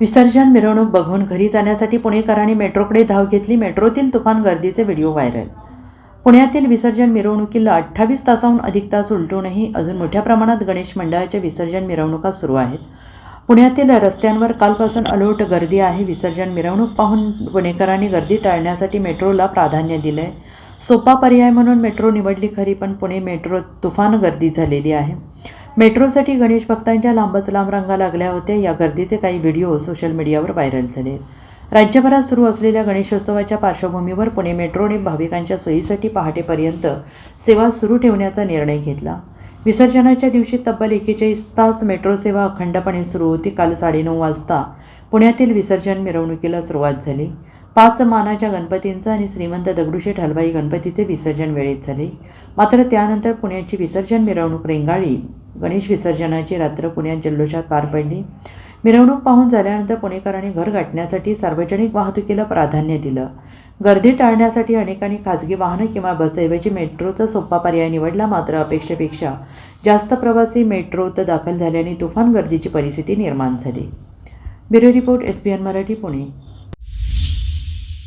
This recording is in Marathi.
विसर्जन मिरवणूक बघून घरी जाण्यासाठी पुणेकरांनी मेट्रोकडे धाव घेतली. मेट्रोतील तुफान गर्दीचे व्हिडिओ व्हायरल. पुण्यातील विसर्जन मिरवणुकीला अठ्ठावीस तासाहून अधिक तास उलटूनही अजून मोठ्या प्रमाणात गणेश मंडळाच्या विसर्जन मिरवणुका सुरू आहेत. पुण्यातील रस्त्यांवर कालपासून अलोट गर्दी आहे. विसर्जन मिरवणूक पाहून पुणेकरांनी गर्दी टाळण्यासाठी मेट्रोला प्राधान्य दिलं आहे सोपा पर्याय म्हणून मेट्रो निवडली खरी पण पुणे मेट्रो तुफान गर्दी झालेली आहे. मेट्रोसाठी गणेश भक्तांच्या लांबच लांब रांगा लागल्या होत्या या गर्दीचे काही व्हिडिओ सोशल मीडियावर व्हायरल झाले. राज्यभरात सुरू असलेल्या गणेशोत्सवाच्या पार्श्वभूमीवर पुणे मेट्रोने भाविकांच्या सोयीसाठी पहाटेपर्यंत सेवा सुरू ठेवण्याचा निर्णय घेतला. विसर्जनाच्या दिवशी तब्बल एकेचाळीस तास मेट्रो सेवा अखंडपणे सुरू होती. काल साडेनऊ वाजता पुण्यातील विसर्जन मिरवणुकीला सुरुवात झाली. पाच मानाच्या गणपतींचं आणि श्रीमंत दगडूशेठ हलवाई गणपतीचे विसर्जन वेळेत झाले. मात्र त्यानंतर पुण्याची विसर्जन मिरवणूक रेंगाळी गणेश विसर्जनाची रात्र पुण्यात जल्लोषात पार पडली. मिरवणूक पाहून झाल्यानंतर पुणेकरांनी घर गाठण्यासाठी सार्वजनिक वाहतुकीला प्राधान्य दिलं. गर्दी टाळण्यासाठी अनेकांनी खाजगी वाहनं किंवा बसऐवजी मेट्रोचा सोपा पर्याय निवडला मात्र अपेक्षेपेक्षा जास्त प्रवासी मेट्रोत दाखल झाल्याने तुफान गर्दीची परिस्थिती निर्माण झाली. Bureau report S B N Marathi Pune.